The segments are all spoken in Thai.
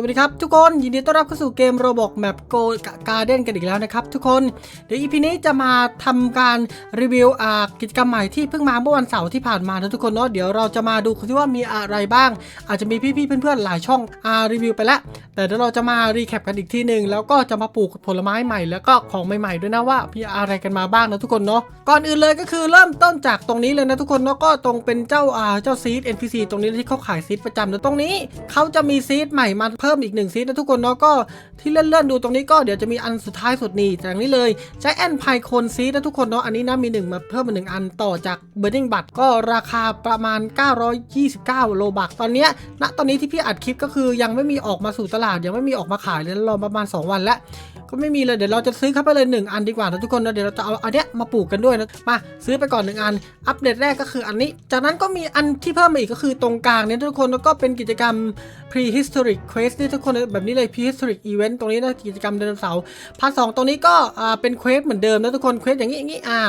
สวัสดีครับทุกคนยินดีต้อนรับเข้าสู่เกมโรบอกแมปโกการ์เด้นกันอีกแล้วนะครับทุกคนเดี๋ยวอีพีนี้จะมาทำการรีวิวอ่ากิจกรรมใหม่ที่เพิ่งมาเมื่อวันเสาร์ที่ผ่านมานะทุกคนเนาะเดี๋ยวเราจะมาดูที่ว่ามีอะไรบ้าง อาจจะมีพี่ๆเพื่อนๆหลายช่องอ่ารีวิวไปแล้ว แต่เดี๋ยวเราจะมารีแคปกันอีกทีหนึ่งแล้วก็จะมาปลูกผลไม้ใหม่แล้วก็ของใหม่ๆด้วยนะว่ามีอะไรกันมาบ้างนะทุกคนเนาะก่อนอื่นเลยก็คือเริ่มต้นจากตรงนี้เลยนะทุกคนเนาะก็ตรงเป็นเจ้าอ่าเจ้าซีด NPC ตรงนี้ที่เขาขายซีดประจำนะตรงนี้เขาจะมีซีดใหม่มาเพิ่มอีกหนึ่งซีดนะทุกคนเนาะก็ที่เลื่อนๆดูตรงนี้ก็เดี๋ยวจะมีอันสุดท้ายสุดนี่จากนี้เลยใช้แอนไพโคนซีดนะทุกคนเนาะอันนี้นะมีหนึ่งมาเพิ่มมาหนึ่งอันต่อจากเบอร์ดิ้งบัตก็ราคาประมาณ 929 โลบักตอนเนี้ยณตอนนี้ที่พี่อัดคลิปก็คือยังไม่มีออกมาสู่ตลาดยังไม่มีออกมาขายเลยรอประมาณ 2 วันแล้ว ก็ไม่มีเลยเดี๋ยวเราจะซื้อเข้าไปเลย 1 อันดีกว่านะทุกคนนะเดี๋ยวเราจะเอาอันเนี้ยมาปลูกกันด้วยนะมาซื้อไปก่อน 1 อัน อัปเดตแรกก็คืออันนี้ จากนั้นก็มีอันที่เพิ่มมาอีกก็คือตรงกลางเนี่ยทุกคนแล้วก็เป็นกิจกรรม prehistoric quest นี่ทุกคนแบบนี้เลย prehistoric event ตรงนี้นะกิจกรรมไดโนเสาร์พาร์ทสองตรงนี้ก็อ่าเป็นเควสเหมือนเดิมนะทุกคนเควสอย่างนี้อย่างนี้อ่า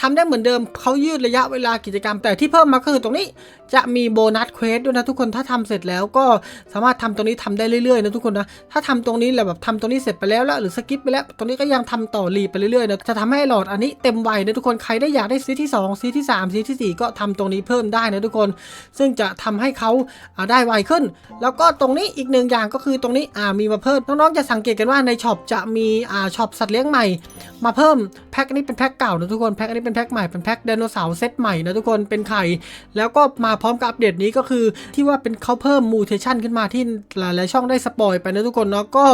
ทำได้เหมือนเดิมเขายืดระยะเวลากิจกรรม แต่ที่เพิ่มมาก็คือตรงนี้จะมีโบนัสเควสด้วยนะทุกคนถ้าทำเสร็จแล้วก็สามารถทำตรงนี้ทำได้เรื่อยๆนะทุกคนนะถ้าทำตรงนี้แหละแบบทำตรงนี้เสร็จไปแล้วแล้วหรือสกิปไปแล้วตรงนี้ก็ยังทำต่อรีไปเรื่อยๆนะจะทำให้หลอดอันนี้เต็มวัยนะทุกคนใครได้อยากได้ซีที่2ซีที่3ซีที่4ก็ทำตรงนี้เพิ่มได้นะทุกคน ซึ่งจะทำให้เขาาได้ไวขึ้น แล้วก็ตรงนี้อีกหนึ่งอย่างก็คือตรงนี้มีมาเพิ่มน้องๆจะสังเกตกันว่าในช็อปจะมีช็อปสัตว์เลี้ยงใหม่ มาเพิ่มแพ็คนี้เป็นแพ็คเก่านะทุกคนแพ็คนนี้เป็นแพ็คใหม่เป็นแพ็คไดโนเสาร์เซตใหม่นะทุกคนเป็นไข่ แล้วก็มาพร้อมกับอัปเดตนี้ก็คือที่ว่าเป็นเขาเพิ่มมูเทชันขึ้นมาที่หลายๆช่องได้สปอยไปนะทุกคนเนาะก็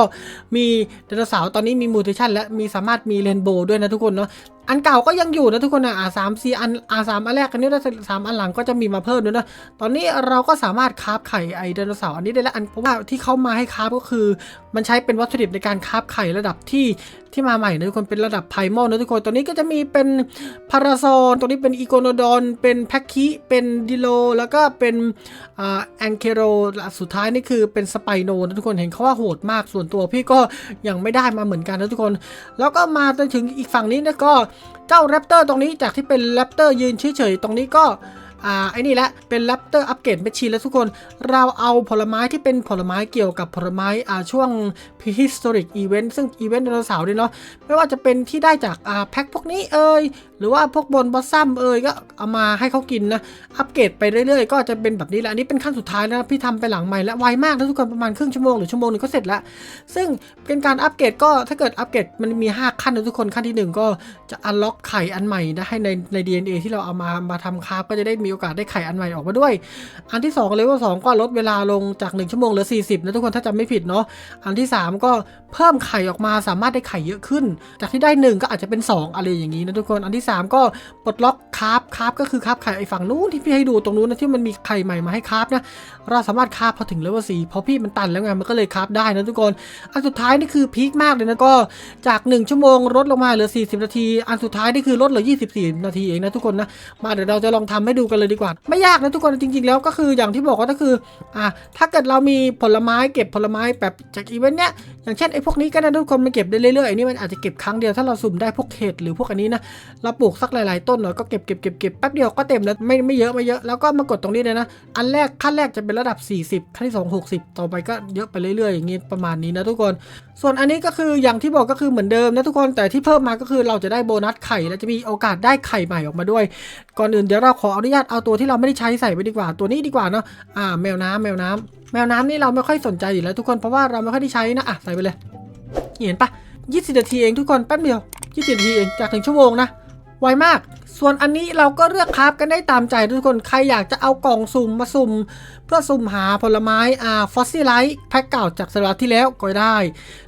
มีไดโนเสาร์ตอนนี้มีมูเทชันและมีสามารถมีเรนโบว์ด้วยนะทุกคนเนาะอันเก่าก็ยังอยู่นะทุกคนนะอ่าสามสี่อันอาสามอันแรกอันนี้แล้วสามอันหลังก็จะมีมาเพิ่มด้วยนะ ตอนนี้เราก็สามารถคาฟไข่ไอไดโนเสาร์อันนี้ได้แล้วอันเพราะว่าที่เขามาให้คาฟก็คือ มันใช้เป็นวัตถุดิบในการคาฟไข่ระดับที่ที่มาใหม่นะทุกคนเป็นระดับไพมอลนะทุกคนตัวนี้ก็จะมีเป็นพาราซอนตัวนี้เป็นอีโกโนดอนเป็นแพคคิเป็นดิโล แล้วก็เป็นแองเคโรสุดท้ายนี่คือเป็นสไปโนนะทุกคนเห็นเขาว่าโหดมากส่วนตัวพี่ก็ยังไม่ได้มาเหมือนกันนะทุกคน แล้วก็มาจนถึงอีกฝั่งนี้นะก็เจ้าแรปเตอร์ตรงนี้จากที่เป็นแรปเตอร์ยืนเฉยๆตรงนี้ก็อ่าไอ้นี่แหละเป็นแรปเตอร์อัปเกรดแมชชีนแล้วทุกคน เราเอาผลไม้ที่เป็นผลไม้เกี่ยวกับผลไม้อ่าช่วง prehistoric event ซึ่งอีเวนต์ไดโนเสาร์ด้วยเนาะไม่ว่าจะเป็นที่ได้จากอ่าแพ็คพวกนี้เอ่ย รือว่าพวกบนบอสซัมเอ่ยก็เอามาให้เขากินนะ อัปเกรดไปเรื่อยๆ ก็จะเป็นแบบนี้แหละอันนี้เป็นขั้นสุดท้ายนะพี่ทำไปหลังใหม่และไวมากนะทุกคนประมาณครึ่งชั่วโมงหรือชั่วโมงหนึงก็เสร็จแล้ว ซึ่งเป็นการอัปเกรดก็ถ้าเกิดอัปเกรดมันมี 5 ขั้นนะทุกคนขั้นที่ 1 ก็จะอันล็อกไข่อันใหม่นะให้ในใน DNA ที่เราเอามามาทำคราฟก็จะได้มีโอกาสได้ไข่อันใหม่ออกมาด้วย อันที่2เลเวล2ก็ลดเวลาลงจาก 1 ชั่วโมงเหลือ 40 นะทุกคนถ้าจำไม่ผิดเนาะอันที่ 3 ก็เพิ่มไข่ออกมาสามารถได้ไข่เยอะขึ้น จากที่ได้ 1 ก็อาจจะเป็น 2 อะไรอย่างนี้นะทุกคนอันที่3ก็ปลดล็อกคราฟคราฟก็คือคราฟไข่ไอ้ฝั่งนู้นที่พี่ให้ดูตรงนู้นนะที่มันมีไข่ใหม่มาให้คราฟนะ เราสามารถคราฟพอถึงเลเวลสี่พราะพี่มันตันแล้วไงมันก็เลยคราฟได้นะทุกคนอันสุดท้ายนี่คือพีคมากเลยนะก็จาก 1 ชั่วโมงลดลงมาเหลือ 40 นาที อันสุดท้ายนี่คือลดเหลือ 24 นาทีเองนะทุกคนนะมาเดี๋ยวเราจะลองทำให้ดูกันเลยดีกว่า ไม่ยากนะทุกคนจริง ๆ แล้วก็คืออย่างที่บอกก็คืออ่าถ้าเกิดเรามีผลไม้เก็บผลไม้แบบจากอีเวนต์เนี้ยอย่างเช่นไอ้พวกนี้ก็นะทุกคนมันเก็บได้เรื่อยๆไอ้นี่มันอาจจะเก็บครั้งเดียวถ้าเราสุ่มได้พวกเห็ดหรือพวกอันนี้นะเราปลูกสักหลายๆต้นหน่อยก็เก็บเก็บเก็บเก็บแป๊บเดียวก็เต็มแล้วไม่ไม่เยอะไม่เยอะแล้วก็มากดตรงนี้เลยนะ อันแรกขั้นแรกจะเป็นระดับ 40ขั้นที่2 60 ต่อไปก็เยอะไปเรื่อยๆ อย่างนี้ประมาณนี้นะทุกคน ส่วนอันนี้ก็คืออย่างที่บอกก็คือเหมือนเดิมนะทุกคนแต่ที่เพิ่มมาก็คือเราจะได้โบนัสไข่และจะมีโอกาสได้ไข่ใหม่ออกมาด้วย ก่อนอื่นเดี๋ยวเราขออนุญาตเอาตัวที่เราไม่ได้ใช้ใส่ไปดีกว่า ตัวนี้ดีกว่าเนาะอ่าแมวน้ำแมวน้ำแมวน้ำนี่เราไม่ค่อยสนใจอยู่แล้วทุกคนเพราะว่าเราไม่ค่อยได้ใช้นะอะใส่ไปเลยเห็นปะ20นาทีเองทุกคนแป๊บเดียว20นาทีเองจากถึงชั่วโมงนะ ไวมาก ส่วนอันนี้เราก็เลือกคราฟกันได้ตามใจทุกคน ใครอยากจะเอากล่องสุ่มมาสุ่ม เพื่อสุ่มหาผลไม้อ่าฟอสซิไลท์แพ็คเก่าจากสลัดที่แล้วก็ได้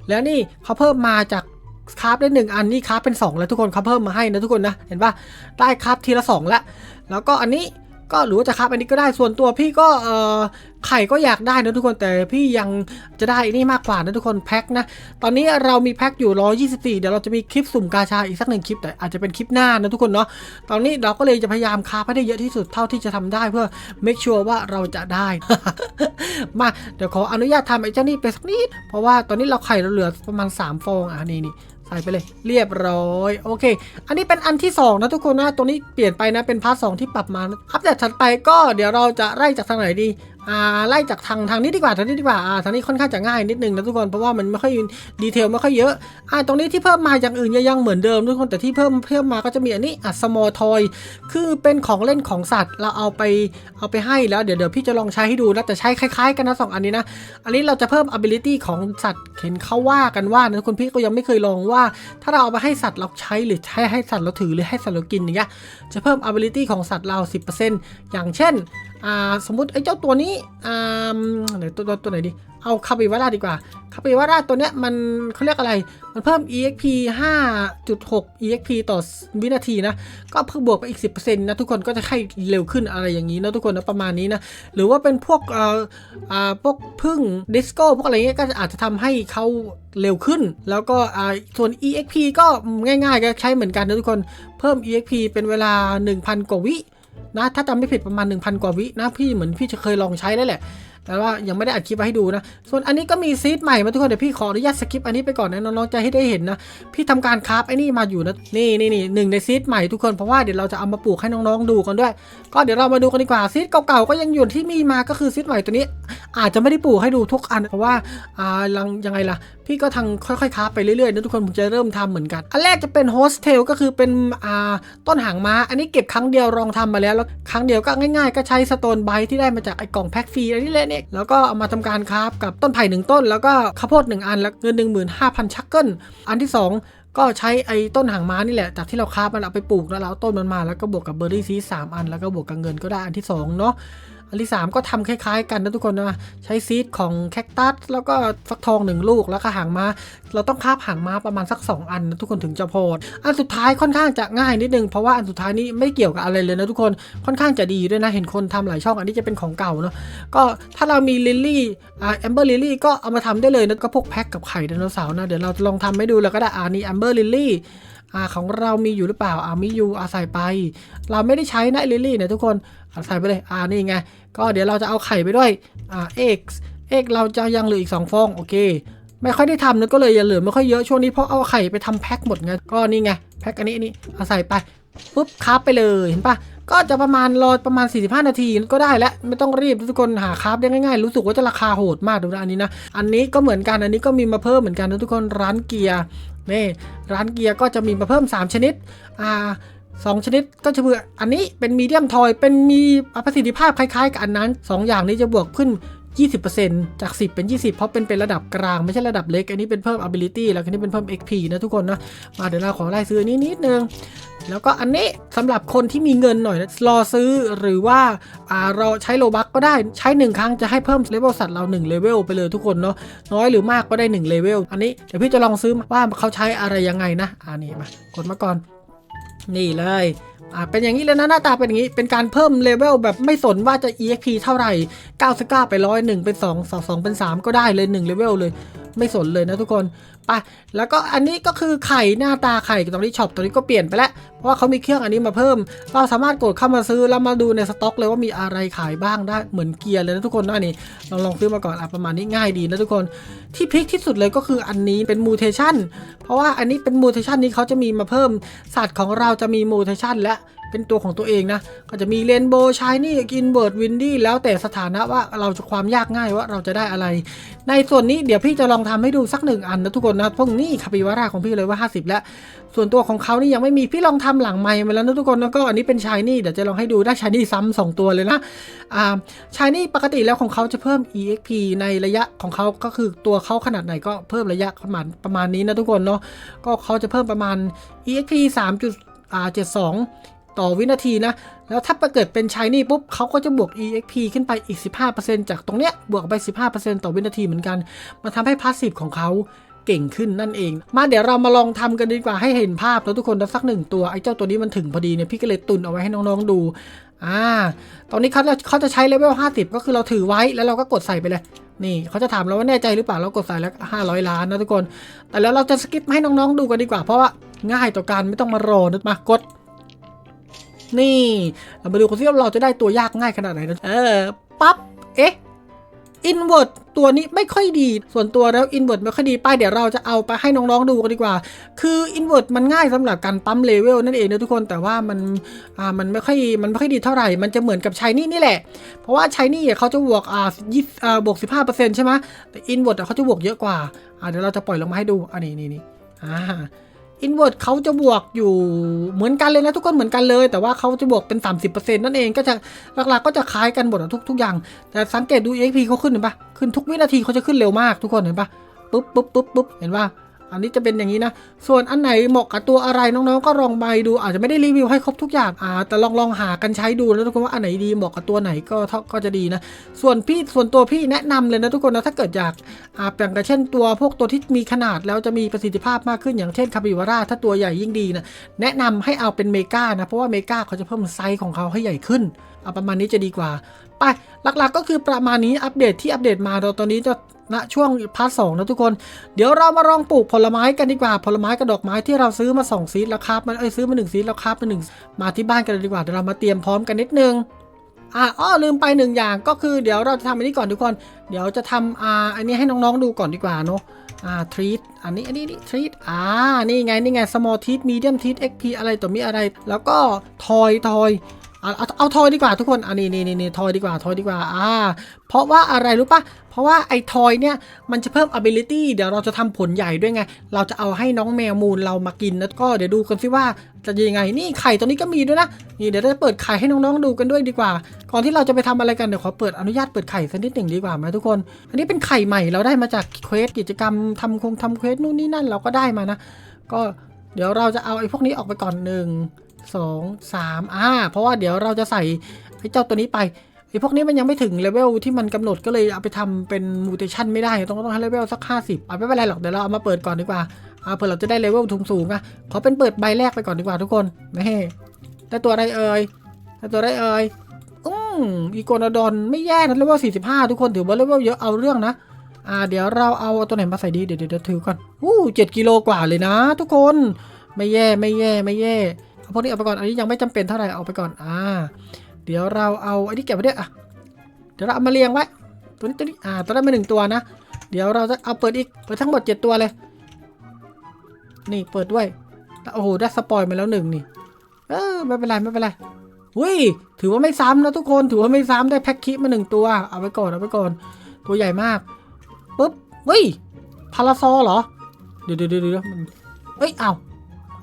แล้วนี่เขาเพิ่มมาจากคราฟได้หนึ่งอันนี่คราฟเป็น 2 แล้วทุกคนเขาเพิ่มมาให้นะทุกคนนะ เห็นปะได้คราฟทีละ2แล้วแล้วก็อันนี้ ก็หรือว่าจะคราฟอันนี้ก็ได้ส่วนตัวพี่ก็เออไข่ก็อยากได้นะทุกคนแต่พี่ยังจะได้อันนี่มากกว่านะทุกคนแพ็คนะ ตอนนี้เรามีแพ็คอยู่ 124 เดี๋ยวเราจะมีคลิปสุ่มกาชาอีกสักหนึ่งคลิปแต่อาจจะเป็นคลิปหน้านะทุกคนเนาะตอนนี้เราก็เลยจะพยายามคาบให้ได้เยอะที่สุดเท่าที่จะทำได้เพื่อ make sure ว่าเราจะได้ มาเดี๋ยวขออนุญาตทำไอ้เจ้านี่ไปสักนิดเพราะว่าตอนนี้เราไข่เราเหลือประมาณ 3 ฟองอะนี่นี่ ใส่ไปเลยเรียบร้อยโอเค อันนี้เป็นอันที่ 2 นะทุกคนนะตัวนี้เปลี่ยนไปนะเป็นพาร์ทสที่ปรับมาอัปเดตถัดไปก็เดี๋ยวเราจะไล่จากทางไหนดี อ่าไล่จากทางทางนี้ดีกว่าทางนี้ดีกว่าอ่าทางนี้ค่อนข้างจะง่ายนิดนึงนะทุกคนเพราะว่ามันไม่ค่อยดีเทลไม่ค่อยเยอะอ่าตรงนี้ที่เพิ่มมาอย่างอื่นยังเหมือนเดิมทุกคนแต่ที่เพิ่มเพิ่มมาก็จะมีอันนี้อะ small toy คือเป็นของเล่นของสัตว์ เราเอาไปเอาไปให้แล้วเดี๋ยวเดี๋ยวพี่จะลองใช้ให้ดูนะแต่ใช้คล้ายๆกันนะสองอันนี้นะอันนี้เราจะเพิ่ม ability ของสัตว์เห็นเขาว่ากันว่านะคุณพี่ก็ยังไม่เคยลองว่า ถ้าเราเอาไปให้สัตว์เราใช้หรือให้ให้สัตว์เราถือหรือให้สัตว์เรากินอย่างเงี้ยจะเพิ่ม ability ของสัตว์เรา 10%อย่างเช่น อ่าสมมุติไอ้เจ้าตัวนี้อ่าไหนตัวตัวไหนดี เอาคาปิวาร่าดีกว่าคาปิวาร่าตัวเนี้ยมันเขาเรียกอะไร มันเพิ่ม exp 5.6 exp ต่อวินาทีนะ ก็เพิ่มบวกไปอีก 10%นะทุกคนก็จะให้เร็วขึ้นอะไรอย่างนี้นะทุกคนนะประมาณนี้นะ หรือว่าเป็นพวกเอ่ออ่าพวกพึ่งดิสโก้พวกอะไรเงี้ยก็อาจจะทำให้เขาเร็วขึ้น แล้วก็อ่าส่วน exp ก็ง่ายๆก็ใช้เหมือนกันนะทุกคน เพิ่ม exp เป็นเวลา 1,000 กว่าวิ นะถ้าจำไม่ผิดประมาณ 1,000 กว่าวินะพี่เหมือนพี่จะเคยลองใช้แล้วแหละ แต่ว่ายังไม่ได้อัดคลิปไว้ให้ดูนะ ส่วนอันนี้ก็มีซีดใหม่มาทุกคนเดี๋ยวพี่ขออนุญาตสกิปอันนี้ไปก่อนนะน้องๆจะให้ได้เห็นนะ พี่ทำการคราฟไอ้นี่มาอยู่นะ นี่นี่นี่หนึ่งในซีดใหม่ทุกคนเพราะว่าเดี๋ยวเราจะเอามาปลูกให้น้องๆดูกันด้วย ก็เดี๋ยวเรามาดูกันดีกว่าซีดเก่าๆก็ยังอยู่ที่มีมาก็คือซีดใหม่ตัวนี้ อาจจะไม่ได้ปลูกให้ดูทุกอัน เพราะว่าอ่ายังยังไงล่ะ พี่ก็ทางค่อยๆคราฟไปเรื่อยๆนะทุกคนผมจะเริ่มทำเหมือนกัน อันแรกจะเป็นโฮสเทลก็คือเป็นอ่าต้นหางม้า อันนี้เก็บครั้งเดียวลองทำมาแล้วแล้วครั้งเดียวก็ง่าย ๆ ก็ใช้สโตนไบที่ได้มาจากไอ้กล่องแพ็คฟรีอันนี้แหละเนี่ยแล้วก็เอามาทำการคราฟกับต้นไผ่หนึ่งต้น แล้วก็ข้าวโพดหนึ่งอันแล้วเงินหนึ่งหมื่นห้าพันชักเกิลอันที่สองก็ใช้ไอ้ต้นหางม้านี่แหละ จากที่เราคาบมันเอาไปปลูกแล้วเราเอาต้นมันมาแล้วก็บวกกับเบอร์รี่ซีสามอัน แล้วก็บวกกับเงินก็ได้อันที่สองเนาะ อันที่สามก็ทำคล้ายๆ กันนะทุกคนนะใช้ซีดของแคคตัสแล้วก็ฟักทองหนึ่งลูกแล้วก็หางม้า เราต้องคาบหางม้าประมาณสัก 2 อันนะทุกคนถึงจะพออันสุดท้ายค่อนข้างจะง่ายนิดนึง เพราะว่าอันสุดท้ายนี้ไม่เกี่ยวกับอะไรเลยนะทุกคนค่อนข้างจะดีด้วยนะเห็นคนทำหลายช่องอันนี้จะเป็นของเก่าเนาะก็ถ้าเรามีลิลลี่อ่าแอมเบอร์ลิลลี่ก็เอามาทำได้เลยนะก็พวกแพ็คกับไข่ไดโนเสาร์นะเดี๋ยวเราจะลองทำให้ดูแล้วก็ได้อ่านี่แอมเบอร์ลิลลี่อ่าของเรามีอยู่หรือเปล่าอ่ามีอยู่อาใส่ไป เราไม่ได้ใช้นะลิลลี่เนี่ยทุกคน ใส่ไปเลยอ่านี่ไง ก็เดี๋ยวเราจะเอาไข่ไปด้วยอ่าเอ็กเอ็กเราจะยังเหลืออีก 2 ฟองโอเค ไม่ค่อยได้ทำนะก็เลยยังเหลือไม่ค่อยเยอะช่วงนี้เพราะเอาไข่ไปทำแพ็คหมดไงก็นี่ไงแพ็คอันนี้นนี้เอาใส่ไปปุ๊บคาฟไปเลยเห็นปะก็จะประมาณรอประมาณ 45 นาทีก็ได้แล้วไม่ต้องรีบทุกคนหาคาฟได้ง่ายๆ รู้สึกว่าจะราคาโหดมากดูนะอันนี้นะ อันนี้ก็เหมือนกันอันนี้ก็มีมาเพิ่มเหมือนกันนะทุกคนร้านเกียร์นี่ร้านเกียร์ก็จะมีมาเพิ่ม 3 ชนิดอ่า สองชนิดก็จะเืออันนี้เป็นมีเดียมทอยเป็นมีประสิทธิภาพคล้ายๆกับอันนั้น 2 อย่างนี้จะบวกขึ้น 20%จาก 10 เป็น 20 เพราะเป็นเป็นระดับกลางไม่ใช่ระดับเล็ก อันนี้เป็นเพิ่ม ability แล้วอันนี้เป็นเพิ่ม XP นะทุกคนนะ มาเดี๋ยวเราขอไล่ซื้อนี้นิดนึงแล้วก็อันนี้สำหรับคนที่มีเงินหน่อยรอซื้อหรือว่าอ่ารอใช้โลบักก็ได้ใช้หนึ่งครั้งจะให้เพิ่มเลเวลสัตว์เรา1เลเวลไปเลยทุกคนเนาะน้อยหรือมากก็ได้1เลเวลอันนี้เดี๋ยวพี่จะลองซื้อว่าเขาใช้อะไรยังไงนะอ่านี่มากดมาก่อน นี่เลยอ่าเป็นอย่างนี้เลยนะหน้าตาเป็นอย่างนี้เป็นการเพิ่มเลเวลแบบไม่สนว่าจะ EXP เท่าไหร่99ไปร้อยหนึ่งเป็น2 2 2เป็น 3 ก็ได้เลย1เลเวลเลยไม่สนเลยนะทุกคนไปแล้วก็อันนี้ก็คือไข่หน้าตาไข่ตรงนี้ช็อปตรงนี้ก็เปลี่ยนไปแล้ว เพราะว่าเขามีเครื่องอันนี้มาเพิ่ม เราสามารถกดเข้ามาซื้อแล้วมาดูในสต็อกเลยว่ามีอะไรขายบ้างได้เหมือนเกียร์เลยนะทุกคนนะนี่ลองลองซื้อมาก่อนอะประมาณนี้ง่ายดีนะทุกคนที่พลิกที่สุดเลยก็คืออันนี้เป็นมูเทชันเพราะว่าอันนี้เป็นมูเทชันนี้เขาจะมีมาเพิ่มสัตว์ของเราจะมีโมเทชันและเป็นตัวของตัวเองนะ ก็จะมีเรนโบว์ชายนี่กินเบิร์ดวินดี้แล้วแต่สถานะว่าเราจะความยากง่ายว่าเราจะได้อะไร ในส่วนนี้เดี๋ยวพี่จะลองทำให้ดูสักหนึ่งอันนะทุกคนนะพวกนี้คาปิวาร่าของพี่เลยว่า 50 แล้ว ส่วนตัวของเขานี่ยังไม่มีพี่ลองทำหลังไมค์มาแล้วนะทุกคนแล้วก็อันนี้เป็นชายนี่เดี๋ยวจะลองให้ดูได้ชายนี่ซ้ำสองตัวเลยนะอ่าชายนี่ปกติแล้วของเขาจะเพิ่ม exp ในระยะของเขาก็คือตัวเขาขนาดไหนก็เพิ่มระยะประมาณประมาณนี้นะทุกคนเนาะก็เขาจะเพิ่มประมาณ exp 3.72 ต่อวินาทีนะ แล้วถ้าเกิดเป็นชายนี่ปุ๊บเขาก็จะบวก exp ขึ้นไปอีก 15%จากตรงเนี้ย บวกไป 15%ต่อวินาทีเหมือนกัน มันทำให้พาสซีฟของเขาเก่งขึ้นนั่นเอง มาเดี๋ยวเรามาลองทำกันดีกว่าให้เห็นภาพแล้วทุกคนแล้วสักหนึ่งตัวไอ้เจ้าตัวนี้มันถึงพอดีเนี่ยพี่ก็เลยตุนเอาไว้ให้น้องๆดู อ่า ตอนนี้เขาเขาจะใช้เลเวล50 ก็คือเราถือไว้แล้วเราก็กดใส่ไปเลย นี่เขาจะถามเราว่าแน่ใจหรือเปล่าเรากดใส่แล้ว500 ล้านนะทุกคน แต่แล้วเราจะสกิปให้น้องๆดูกันดีกว่า เพราะว่าง่ายต่อการไม่ต้องมารอนึกมากด นี่เรามาดูกันซิว่เราจะได้ตัวยากง่ายขนาดไหนนะเออปั๊บเอ๊ะ อินเวอร์ตัวนี้ไม่ค่อยดี ส่วนตัวแล้วอินเวอร์ไม่ค่อยดีไปเดี๋ยวเราจะเอาไปให้น้องๆดูกันดีกว่า คืออินเวอร์มันง่ายสำหรับการปั๊มเลเวลนั่นเองนะทุกคนแต่ว่ามันอ่ามันไม่ค่อยมันไม่ค่อยดีเท่าไหร่ มันจะเหมือนกับชายนี่นี่แหละ เพราะว่าชายนี่เขาจะบวกอ่ายี่อ่าบวกสิบห้าเปอร์เซ็นต์ใช่ไหมแต่อินเวอร์เขาจะบวกเยอะกว่าอ่าเดี๋ยวเราจะปล่อยลงมาให้ดูอันนี้นี่นี่อ่า อินเวอร์เขาจะบวกอยู่เหมือนกันเลยนะทุกคนเหมือนกันเลย แต่ว่าเขาจะบวกเป็น 30%นั่นเองก็จะหลักๆก็จะคล้ายกันหมดทุกทุกอย่าง แต่สังเกตดู EXP เขาขึ้นเห็นปะขึ้นทุกวินาทีเขาจะขึ้นเร็วมากทุกคนเห็นปะปุ๊บปุ๊บปุ๊บปุ๊บเห็นปะ อันนี้จะเป็นอย่างนี้นะ ส่วนอันไหนเหมาะกับตัวอะไรน้องๆ ก็ลองไปดู อาจจะไม่ได้รีวิวให้ครบทุกอย่างอ่าแต่ลองลองหากันใช้ดูนะทุกคนว่าอันไหนดีเหมาะกับตัวไหนก็ก็จะดีนะ ส่วนพี่ส่วนตัวพี่แนะนำเลยนะทุกคนนะถ้าเกิดอยากอ่าอย่างเช่นตัวพวกตัวที่มีขนาดแล้วจะมีประสิทธิภาพมากขึ้นอย่างเช่นคาปิวาร่าถ้าตัวใหญ่ยิ่งดีนะแนะนำให้เอาเป็นเมกานะเพราะว่าเมกาเขาจะเพิ่มไซส์ของเขาให้ใหญ่ขึ้นเอาประมาณนี้จะดีกว่า ไปหลักๆก็คือประมาณนี้อัปเดตที่อัปเดตมาเราตอนนี้จะ ณช่วงพาร์ทสองนะทุกคน เดี๋ยวเรามาลองปลูกผลไม้กันดีกว่า ผลไม้กับดอกไม้ที่เราซื้อมาสองซีดแล้วครับ มันเอ้ยซื้อมาหนึ่งซีดแล้วครับมาหนึ่งมาที่บ้านกันเลยดีกว่า เดี๋ยวเรามาเตรียมพร้อมกันนิดนึงอะอ้อลืมไปหนึ่งอย่างก็คือเดี๋ยวเราจะทำอันนี้ก่อนทุกคน เดี๋ยวจะทำอ่าอันนี้ให้น้องๆดูก่อนดีกว่าเนาะอ่าทรีตอันนี้อันนี้นี่ทรีตอ่านี่ไงนี่ไง small teeth medium teeth xp อะไรต่อมีอะไร แล้วก็ทอยทอย เอาเอาเอาทอยดีกว่าทุกคนอันนี้นี่นี่นี่ทอยดีกว่าทอยดีกว่าอ่า เพราะว่าอะไรรู้ปะเพราะว่าไอ้ทอยเนี่ยมันจะเพิ่ม ability เดี๋ยวเราจะทำผลใหญ่ด้วยไง เราจะเอาให้น้องแมวมูลเรามากินแล้วก็เดี๋ยวดูกันซิว่าจะยังไง นี่ไข่ตัวนี้ก็มีด้วยนะ นี่เดี๋ยวจะเปิดไข่ให้น้องๆดูกันด้วยดีกว่า ก่อนที่เราจะไปทำอะไรกันเดี๋ยวขอเปิดอนุญาตเปิดไข่สักนิดหนึ่งดีกว่าไหมทุกคน อันนี้เป็นไข่ใหม่เราได้มาจากเควสกิจกรรมทำคงทำเควสนู่นนี่นั่นเราก็ได้มานะ ก็เดี๋ยวเราจะเอาไอ้พวกนี้ออกไปก่อนหนึ่ง สองสามอ่าเพราะว่าเดี๋ยวเราจะใส่ไอ้เจ้าตัวนี้ไปไอ้พวกนี้มันยังไม่ถึงเลเวลที่มันกำหนดก็เลยเอาไปทำเป็นมูเทชันไม่ได้ ต้องต้องให้เลเวลสักห้าสิบอะไม่เป็นไรหรอกเดี๋ยวเราเอามาเปิดก่อนดีกว่าอ่าเผื่อเราจะได้เลเวลสูงสูงๆอะขอเป็นเปิดใบแรกไปก่อนดีกว่าทุกคนไม่ให้ได้ตัวอะไรเอ่ยได้ตัวอะไรเอ่ยอืมอีโกนาดอนไม่แย่นะเลเวลสี่สิบห้าทุกคนถือว่าเลเวลเยอะเอาเรื่องนะอ่าเดี๋ยวเราเอาตัวไหนมาใส่ดีเดี๋ยวเดี๋ยวเดี๋ยวถือก่อนอู้เจ็ดกิโลกว่าเลยนะ ทุกคนไม่แย่ไม่แย่ไม่แย่ พวกนี้เอาไปก่อน อันนี้ยังไม่จำเป็นเท่าไหร่เอาไปก่อน อ่า เดี๋ยวเราเอาไอ้นี่เก็บไว้ด้วยอะ เดี๋ยวเราเอามาเรียงไว้ ตัวนี้ตัวนี้ อ่า ตัวนั้นมาหนึ่งตัวนะ เดี๋ยวเราจะเอาเปิดอีก เปิดทั้งหมดเจ็ดตัวเลย นี่เปิดด้วย โอ้โห ได้สปอยมาแล้วหนึ่งนี่ เออ ไม่เป็นไร ไม่เป็นไรอุ้ย ถือว่าไม่ซ้ำนะทุกคน ถือว่าไม่ซ้ำได้แพ็คคิมาหนึ่งตัว เอาไปก่อน เอาไปก่อน ตัวใหญ่มากปุ๊บเฮ้ย พาราซอเหรอ เดี๋ยวเดี๋ยวเดี๋ยวเดี๋ยวมันเฮ้ย เอา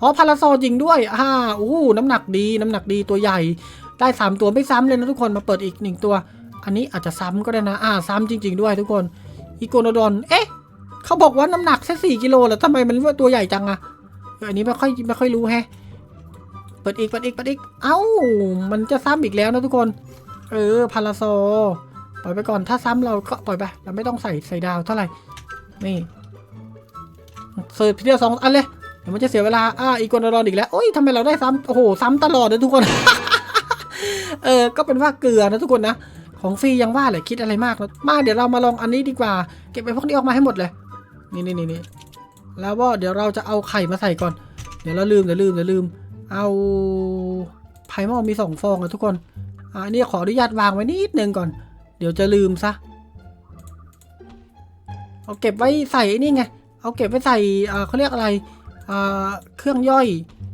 อ๋อพาราโซจริงด้วยอ่าอู้น้ำหนักดีน้ำหนักดีตัวใหญ่ ได้สามตัวไม่ซ้ำเลยนะทุกคนมาเปิดอีกหนึ่งตัว อันนี้อาจจะซ้ำก็ได้นะอ่าซ้ำจริง ๆ ด้วยทุกคนอีโกโนดอนเอ๊ะเขาบอกว่าน้ำหนักแค่สี่กิโลแล้วทำไมมันว่าตัวใหญ่จังอะอันนี้ไม่ค่อยไม่ค่อยรู้แฮะเปิดอีกเปิดอีกเปิดอีก เอ้า มันจะซ้ำอีกแล้วนะทุกคน เออพาราโซปล่อยไปก่อนถ้าซ้ำเราก็ปล่อยไปเราไม่ต้องใส่ใส่ดาวเท่าไหร่นี่เสิร์ฟเดียวสองอันเลย เดี๋ยวมันจะเสียเวลา อ่า อีกคนรอนอีกแล้ว โอ้ยทำไมเราได้ซ้ำโอ้โห ซ้ำตลอดเลยทุกคน เออ ก็เป็นว่าเกลือนะทุกคนนะ ของฟรียังว่าเลยคิดอะไรมากนะมาเดี๋ยวเรามาลองอันนี้ดีกว่า เก็บไปพวกนี้ออกมาให้หมดเลย นี่นี่นี่นี่แล้วว่าเดี๋ยวเราจะเอาไข่มาใส่ก่อน เดี๋ยวเราลืมเดี๋ยวลืมเดี๋ยวลืม เอาไผ่หม้อมีสองฟองอะทุกคน อ่านนี้ขออนุญาตวางไว้นิดนึงก่อน เดี๋ยวจะลืมซะ เอาเก็บไว้ใส่ไอ้นี่ไง เอาเก็บไว้ใส่ อ่าเขาเรียกอะไร เครื่องย่อย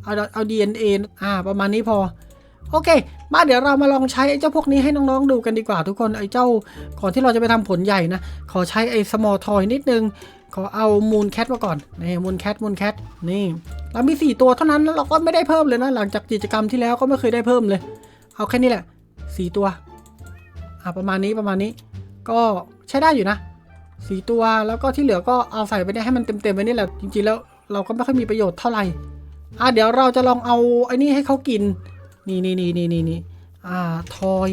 เอาเอา DNA อ่าประมาณนี้พอ โอเค มาเดี๋ยวเรามาลองใช้ไอ้เจ้าพวกนี้ให้น้องๆดูกันดีกว่าทุกคนไอ้เจ้าก่อนที่เราจะไปทำผลใหญ่นะ ขอใช้ไอ้ small toy นิดนึง ขอเอา moon cat มาก่อนนี่ moon cat moon cat นี่เรามี 4 ตัวเท่านั้นแล้วเราก็ไม่ได้เพิ่มเลยนะ หลังจากกิจกรรมที่แล้วก็ไม่เคยได้เพิ่มเลย เอาแค่นี้แหละ 4 ตัวอ่าประมาณนี้ประมาณนี้ ก็ใช้ได้อยู่นะสี่ตัวแล้วก็ที่เหลือก็เอาใส่ไปเนี่ยให้มันเต็มๆไปนี่แหละจริงๆแล้ว เราก็ไม่ค่อยมีประโยชน์เท่าไหร่อะเดี๋ยวเราจะลองเอาไอ้นี่ให้เขากิน นี่นี่นี่นี่นี่นี่อ่าทอย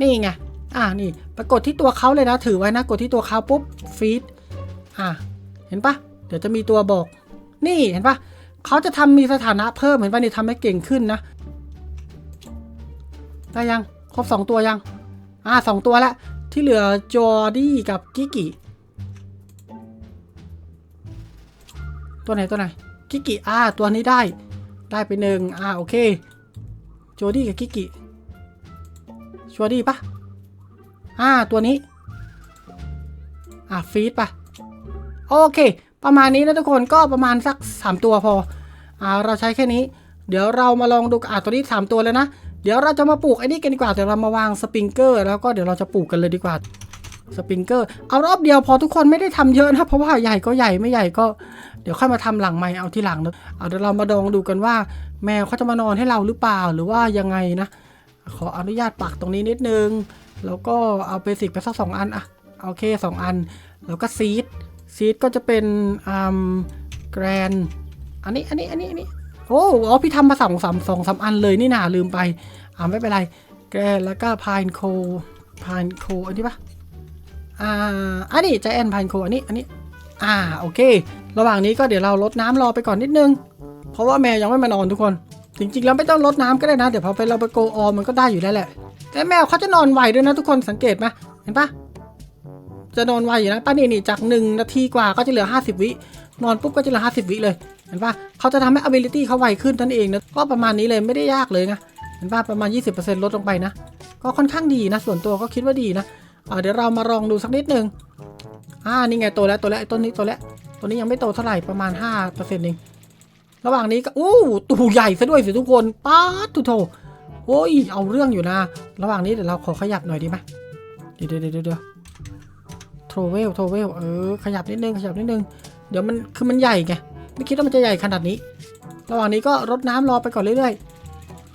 นี่ไง อ่านี่ไปกดที่ตัวเขาเลยนะ ถือไว้นะ กดที่ตัวเขาปุ๊บฟีดอ่าเห็นปะเดี๋ยวจะมีตัวบอก นี่เห็นปะเขาจะทำมีสถานะเพิ่มเห็นปะนี่ทำให้เก่งขึ้นนะ ได้ยัง ครบสองตัวยัง อ่าสองตัวละที่เหลือจอร์ดี้กับกิกิ ตัวไหนตัวไหนกิกิอ่าตัวนี้ได้ ได้ไปหนึ่งอ่าโอเคจดี้กับกิกิจอร์ดี้ปะอ่าตัวนี้ อะฟีดไปโอเค ประมาณนี้นะทุกคนก็ประมาณสัก 3 ตัวพออ่าเราใช้แค่นี้ เดี๋ยวเรามาลองดูอะตัวนี้ 3 ตัวแล้วนะ เดี๋ยวเราจะมาปลูกไอ้นี่กันดีกว่าเดี๋ยวเรามาวางสปริงเกอร์ แล้วก็เดี๋ยวเราจะปลูกกันเลยดีกว่า สปริงเกอร์เอารอบเดียวพอทุกคนไม่ได้ทำเยอะนะเพราะว่าใหญ่ก็ใหญ่ไม่ใหญ่ก็ เดี๋ยวค่อยมาทำหลังใหม่เอาที่หลังนะเอาเดี๋ยวเรามาดองดูกันว่า แมวเขาจะมานอนให้เราหรือเปล่าหรือว่ายังไงนะ ขออนุญาตปักตรงนี้นิดนึง แล้วก็เอาเบสิกไปสักสองอันอะโอเคสองอัน แล้วก็ซีดซีดก็จะเป็นอ่าแกรนอันนี้อันนี้อันนี้อันนี้โอ้อ๋อพี่ทำมาสองสามสองสามอันเลยนี่นาลืมไปอ่าไม่เป็นไรแกรนแล้วก็พายโคพายโคอันนี้ปะ อ่าอันนี้ใจแอนพายโคอันนี้อันนี้อ่าโอเค ระหว่างนี้ก็เดี๋ยวเราลดน้ำรอไปก่อนนิดนึง เพราะว่าแมวยังไม่มานอนทุกคน จริงๆแล้วไม่ต้องลดน้ำก็ได้นะ เดี๋ยวพอไปเราไปโกออมมันก็ได้อยู่แล้วแหละ แต่แมวเขาจะนอนไวด้วยนะทุกคนสังเกตไหมเห็นปะจะนอนไวอยู่นะป้านี่นี่จากหนึ่งนาทีกว่าก็จะเหลือ 50 วิ นอนปุ๊บก็จะเหลือ 50 วิเลย เห็นปะเขาจะทำให้ ability เขาไวขึ้นนั่นเองนะ ก็ประมาณนี้เลยไม่ได้ยากเลยนะ เห็นปะประมาณ 20%ลดลงไปนะ ก็ค่อนข้างดีนะ ส่วนตัวก็คิดว่าดีนะ อ่าเดี๋ยวเรามาลองดูสักนิดหนึ่งอ่านี่ไงโตแล้วโตแล้วไอ้ต้นนี้โตแล้วตัวนี้ยังไม่โตเท่าไหร่ประมาณ5%เองระหว่างนี้ก็อู้ตูใหญ่ซะด้วยสิทุกคนป๊าดทุโถโอ้ยเอาเรื่องอยู่นะ ระหว่างนี้เดี๋ยวเราขอขยับหน่อยดีไหมเดี๋ยวเดี๋ยวเดี๋ยวเดี๋ยวโทเวลโทเวลเออขยับนิดนึงขยับนิดนึงเดี๋ยวมันคือมันใหญ่ไงไม่คิดว่ามันจะใหญ่ขนาดนี้ ระหว่างนี้ก็รดน้ำรอไปก่อนเรื่อยๆ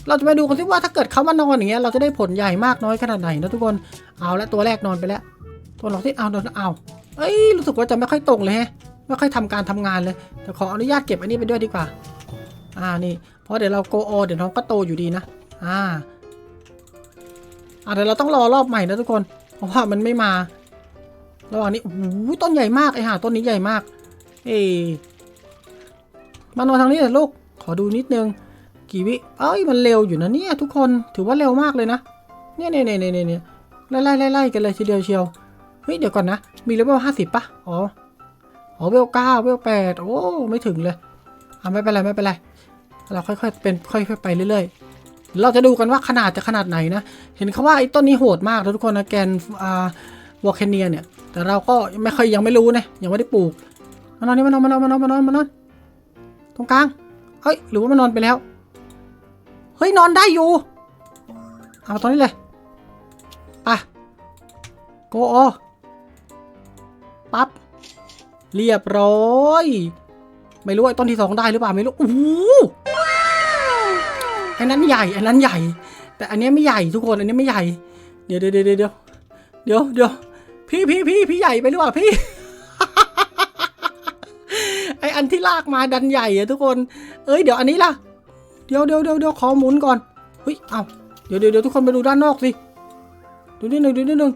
เราจะไปดูกันสิว่าถ้าเกิดเขามานอนอย่างเงี้ยเราจะได้ผลใหญ่มากน้อยขนาดไหนนะทุกคนเอาละตัวแรกนอนไปแล้ว ตัวหลอกที่เอาโดนเอาเอ้ยรู้สึกว่าจะไม่ค่อยตรงเลยแฮะไม่ค่อยทำการทำงานเลยเดี๋ยวขออนุญาตเก็บอันนี้ไปด้วยดีกว่า อ่านี่เพราะเดี๋ยวเราโกโอเดี๋ยวน้องก็โตอยู่ดีนะอ่าอ่าเดี๋ยวเราต้องรอรอบใหม่นะทุกคน เพราะว่ามันไม่มาระหว่างนี้โอ้โหต้นใหญ่มากไอ้ห่าต้นนี้ใหญ่มาก เอ้มานอนทางนี้เถอะลูกขอดูนิดนึง กี่วิ เอ้ยมันเร็วอยู่นะเนี่ยทุกคนถือว่าเร็วมากเลยนะเนี่ยเนี่ยเนี่ยเนี่ยเนี่ยไล่ไล่ไล่ไล่กันเลยทีเดียวเชียว เฮ้ยเดี๋ยวก่อนนะ มีเลเวลห้าสิบปะอ๋ออ๋อเวลเก้าเวลแปดโอ้ไม่ถึงเลยอ่าไม่เป็นไรไม่เป็นไร เราค่อยๆเป็นค่อยๆไปเรื่อยๆ เราจะดูกันว่าขนาดจะขนาดไหนนะ เห็นเขาว่าไอ้ต้นนี้โหดมากนะทุกคนนะแกนอ่าวอลเคนเนียเนี่ย แต่เราก็ไม่เคยยังไม่รู้นะยังไม่ได้ปลูกมานอนนี่มานอนมานอนมานอนมานอนมานอนตรงกลางเฮ้ยหรือว่ามานอนไปแล้ว เฮ้ยนอนได้อยู่เอาตอนนี้เลยไปโกโอปั๊บเรียบร้อย ไม่รู้ไอ้ต้นที่สองได้หรือเปล่าไม่รู้โอ้โหอันนั้นใหญ่อันนั้นใหญ่ แต่อันนี้ไม่ใหญ่ทุกคนอันนี้ไม่ใหญ่ เดี๋ยวเดี๋ยวเดี๋ยวเดี๋ยวเดี๋ยวเดี๋ยวพี่พี่พี่พี่ใหญ่ไปหรือเปล่าพี่ไออันที่ลากมาดันใหญ่อะทุกคน เอ้ยเดี๋ยวอันนี้ล่ะ เดี๋ยวเดี๋ยวเดี๋ยวเดี๋ยวขอหมุนก่อนเฮ้ยเอาเดี๋ยวเดี๋ยวเดี๋ยวทุกคนไปดูด้านนอกสิดูนิดหนึ่งดูนิดหนึ่ง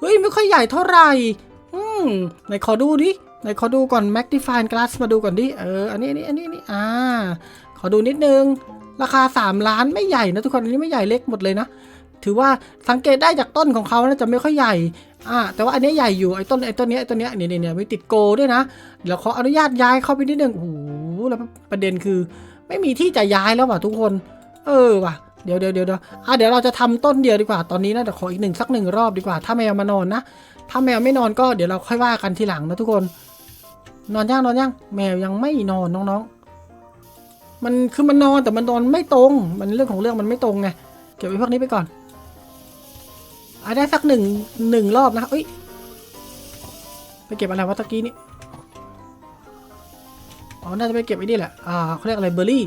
เฮ้ยไม่ค่อยใหญ่เท่าไหร่อืมไหนขอดูดิไหนขอดูก่อน magnifying glass มาดูก่อนดิเอออันนี้อันนี้อันนี้อันนี้อ่าขอดูนิดนึง ราคา 3 ล้านไม่ใหญ่นะทุกคนอันนี้ไม่ใหญ่เล็กหมดเลยนะถือว่าสังเกตได้จากต้นของเขานะจะไม่ค่อยใหญ่อ่าแต่ว่าอันนี้ใหญ่อยู่ไอ้ต้นไอ้ต้นเนี้ยไอ้ต้นเนี้ยเนี่ยเนี่ยเนี่ยมีติดโกด้วยนะเดี๋ยวขออนุญาตย้ายเข้าไปนิดนึงโอ้โหแล้วประเด็นคือ ไม่มีที่จะย้ายแล้วว่ะทุกคน เออว่ะเดี๋ยวเดี๋ยวเดี๋ยวเดี๋ยวอะเดี๋ยวเราจะทำต้นเดียวดีกว่าตอนนี้นะเดี๋ยวขออีกหนึ่งสักหนึ่งรอบดีกว่า ถ้าแมวมานอนนะถ้าแมวไม่นอนก็เดี๋ยวเราค่อยว่ากันทีหลังนะทุกคน นอนยังนอนยังแมวยังไม่นอนน้องๆ มันคือมันนอนแต่มันนอนไม่ตรง มันเรื่องของเรื่องมันไม่ตรงไงเก็บไว้พวกนี้ไปก่อนอะได้สักหนึ่งหนึ่งรอบนะเอ้ยไปเก็บอะไรวะตะกี้นี่ อ๋อ น่าจะไปเก็บไอ้นี่แหละ อ่าเขาเรียกอะไรเบอร์รี่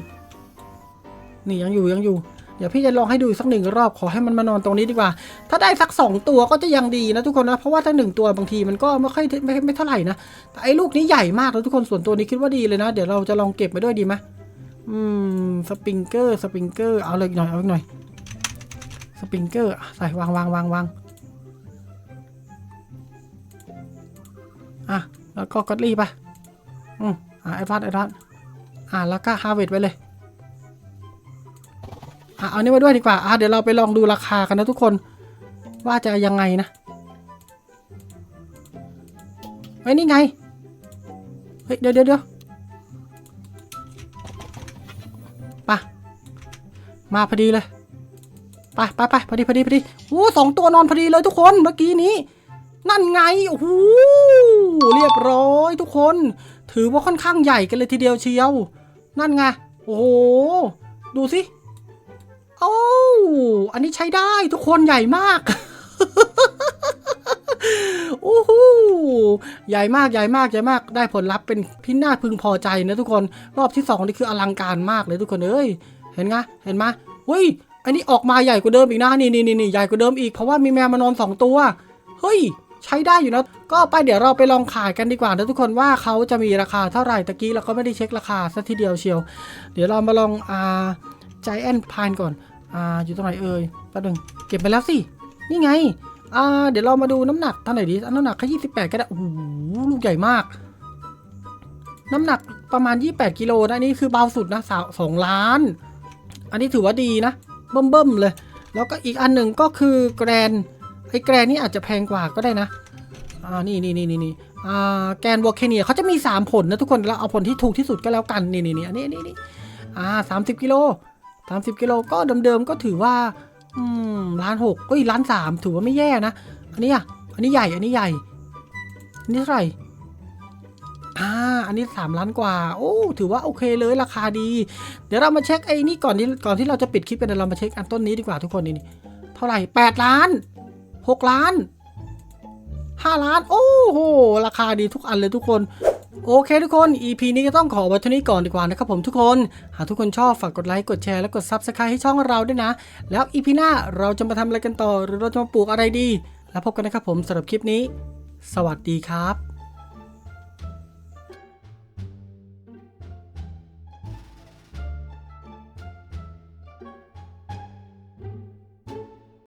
นี่ยังอยู่ยังอยู่ เดี๋ยวพี่จะลองให้ดูสักหนึ่งรอบขอให้มันมานอนตรงนี้ดีกว่า ถ้าได้สักสองตัวก็จะยังดีนะทุกคนนะ เพราะว่าถ้าหนึ่งตัวบางทีมันก็ไม่ค่อยไม่ไม่ไม่เท่าไหร่นะ แต่ไอ้ลูกนี้ใหญ่มากแล้วทุกคนส่วนตัวนี้คิดว่าดีเลยนะ เดี๋ยวเราจะลองเก็บไปด้วยดีไหมอืม สปริงเกอร์ สปริงเกอร์ เอาเลยหน่อย เอาหน่อย สปริงเกอร์ ใส่วางวางวางวางอะ แล้วก็กอดลี่ไป อืม อะไอพัดไอพัดอะแล้วก็ฮาร์เวดไปเลยอะเอานี่มาด้วยดีกว่าอะเดี๋ยวเราไปลองดูราคากันนะทุกคนว่าจะยังไงนะเฮ้ยนี่ไง เฮ้ย เดี๋ยวเดี๋ยวเดี๋ยวไปะมาพอดีเลยไปไปไปพอดีพอดีพอดีโอ้สองตัวนอนพอดีเลยทุกคนเมื่อกี้นี้ นั่นไง โอ้โห เรียบร้อยทุกคน ถือว่าค่อนข้างใหญ่กันเลยทีเดียวเชียว นั่นไง โอ้โห ดูสิ โอ้อันนี้ใช้ได้ทุกคนใหญ่มากโอ้โหใหญ่มากใหญ่มากใหญ่มาก ได้ผลลัพธ์เป็นที่น่าพึงพอใจนะทุกคน รอบที่สองนี่คืออลังการมากเลยทุกคนเอ้ย เห็นไงเห็นไหมเฮ้ย อันนี้ออกมาใหญ่กว่าเดิมอีกนะ นี่นี่นี่นี่ใหญ่กว่าเดิมอีก เพราะว่ามีแมวมานอนสองตัว เฮ้ย ใช้ได้อยู่นะก็ไปเดี๋ยวเราไปลองขายกันดีกว่านะทุกคนว่าเขาจะมีราคาเท่าไหร่ตะกี้เราก็ไม่ได้เช็คราคาสัทีเดียวเชียว เดี๋ยวเรามาลองอ่าใจแอนพานก่อนอ่าอยู่ตรงไหนเอ่ยแป๊บนึงเก็บไปแล้วสินี่ไงอ่าเดี๋ยวเรามาดูน้ำหนักเท่าไหร่ดีอันน้ำหนักแค่ยี่สิบแปดก็ได้โอ้โหลูกใหญ่มาก น้ำหนักประมาณ 28กิโลนะอันนี่คือเบาสุดนะสาวสองล้าน อันนี้ถือว่าดีนะเบิ่มๆเลย แล้วก็อีกอันหนึ่งก็คือแกรน ไอ้แกรนี่อาจจะแพงกว่าก็ได้นะอ่านี่นี่นี่นี่นี่อ่าแกรนวอลเคเนียเขาจะมี 3 ผลนะทุกคนเราเอาผลที่ถูกที่สุดก็แล้วกันนี่นี่นี่อันนี้นนี้นี่อ่าสามสิบกิโลสามสิบกิโลก็เดิมๆก็ถือว่าอืมล้านหกเอ้ยล้านสามถือว่าไม่แย่นะอันนี้อะอันนี้ใหญ่อันนี้ใหญ่อันนี้เท่าไหร่อ่าอันนี้สามล้านกว่า โอ้ถือว่าโอเคเลยราคาดี เดี๋ยวเรามาเช็คไอ้นี่ก่อนที่ก่อนที่เราจะปิดคลิปกันเรามาเช็คอันต้นนี้ดีกว่าทุกคนนี่เท่าไหร่แปดล้าน หกล้านห้าล้าน โอ้โห ราคาดีทุกอันเลยทุกคนโอเคทุกคน EP นี้ก็ต้องขอไว้เท่านี้ก่อนดีกว่านะครับผมทุกคน หากทุกคนชอบฝากกดไลค์ กดแชร์ และกด Subscribe ให้ช่องเราด้วยนะ แล้ว EP หน้าเราจะมาทำอะไรกันต่อ หรือเราจะมาปลูกอะไรดี แล้วพบกันนะครับผมสำหรับคลิปนี้ สวัสดีครับ